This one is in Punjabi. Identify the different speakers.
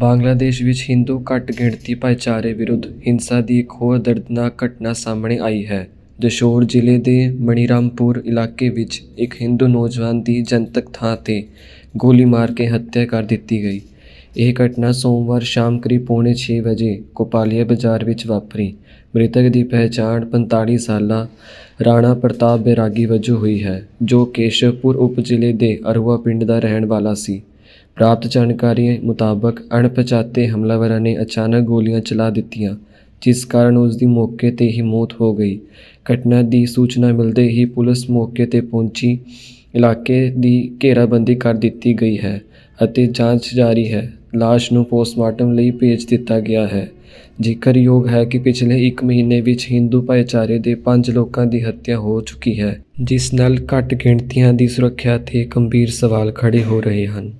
Speaker 1: ਬੰਗਲਾਦੇਸ਼ ਵਿੱਚ ਹਿੰਦੂ ਘੱਟ ਗਿਣਤੀ ਭਾਈਚਾਰੇ ਵਿਰੁੱਧ ਹਿੰਸਾ ਦੀ ਇੱਕ ਹੋਰ ਦਰਦਨਾਕ ਘਟਨਾ ਸਾਹਮਣੇ ਆਈ ਹੈ। ਦਸ਼ੋਰ ਜ਼ਿਲ੍ਹੇ ਦੇ ਮਣੀਰਾਮਪੁਰ ਇਲਾਕੇ ਵਿੱਚ ਇੱਕ ਹਿੰਦੂ ਨੌਜਵਾਨ ਦੀ ਜਨਤਕ ਥਾਂ 'ਤੇ ਗੋਲੀ ਮਾਰ ਕੇ ਹੱਤਿਆ ਕਰ ਦਿੱਤੀ ਗਈ। ਇਹ ਘਟਨਾ ਸੋਮਵਾਰ ਸ਼ਾਮ ਕਰੀਬ ਪੌਣੇ 6 ਵਜੇ ਕੋਪਾਲੀਆ ਬਾਜ਼ਾਰ ਵਿੱਚ ਵਾਪਰੀ। ਮ੍ਰਿਤਕ ਦੀ ਪਹਿਚਾਣ 45 ਸਾਲਾ ਰਾਣਾ ਪ੍ਰਤਾਪ ਬੈਰਾਗੀ ਵਜੋਂ ਹੋਈ ਹੈ, ਜੋ ਕੇਸ਼ਵਪੁਰ ਉਪ ਜ਼ਿਲ੍ਹੇ ਦੇ ਅਰਵਾ ਪਿੰਡ ਦਾ ਰਹਿਣ ਵਾਲਾ ਸੀ। ਪ੍ਰਾਪਤ ਜਾਣਕਾਰੀ ਮੁਤਾਬਕ ਅਣਪਛਾਤੇ ਹਮਲਾਵਰਾਂ ਨੇ ਅਚਾਨਕ ਗੋਲੀਆਂ ਚਲਾ ਦਿੱਤੀਆਂ, ਜਿਸ ਕਾਰਨ ਉਸ ਦੀ ਮੌਕੇ 'ਤੇ ਹੀ ਮੌਤ ਹੋ ਗਈ। ਘਟਨਾ ਦੀ ਸੂਚਨਾ ਮਿਲਦੇ ਹੀ ਪੁਲਿਸ ਮੌਕੇ ਤੇ ਪਹੁੰਚੀ। ਇਲਾਕੇ ਦੀ ਘੇਰਾਬੰਦੀ ਕਰ ਦਿੱਤੀ ਗਈ ਹੈ ਅਤੇ ਜਾਂਚ ਜਾਰੀ ਹੈ। ਲਾਸ਼ ਨੂੰ ਪੋਸਟਮਾਰਟਮ ਲਈ ਭੇਜ ਦਿੱਤਾ ਗਿਆ ਹੈ। ਜ਼ਿਕਰਯੋਗ ਹੈ ਕਿ ਪਿਛਲੇ 1 ਮਹੀਨੇ ਵਿੱਚ ਹਿੰਦੂ ਭਾਈਚਾਰੇ ਦੇ 5 ਲੋਕਾਂ ਦੀ ਹੱਤਿਆ ਹੋ ਚੁੱਕੀ ਹੈ, ਜਿਸ ਨਾਲ ਘੱਟ ਗਿਣਤੀਆਂ ਦੀ ਸੁਰੱਖਿਆ ਤੇ ਗੰਭੀਰ ਸਵਾਲ ਖੜੇ ਹੋ ਰਹੇ ਹਨ।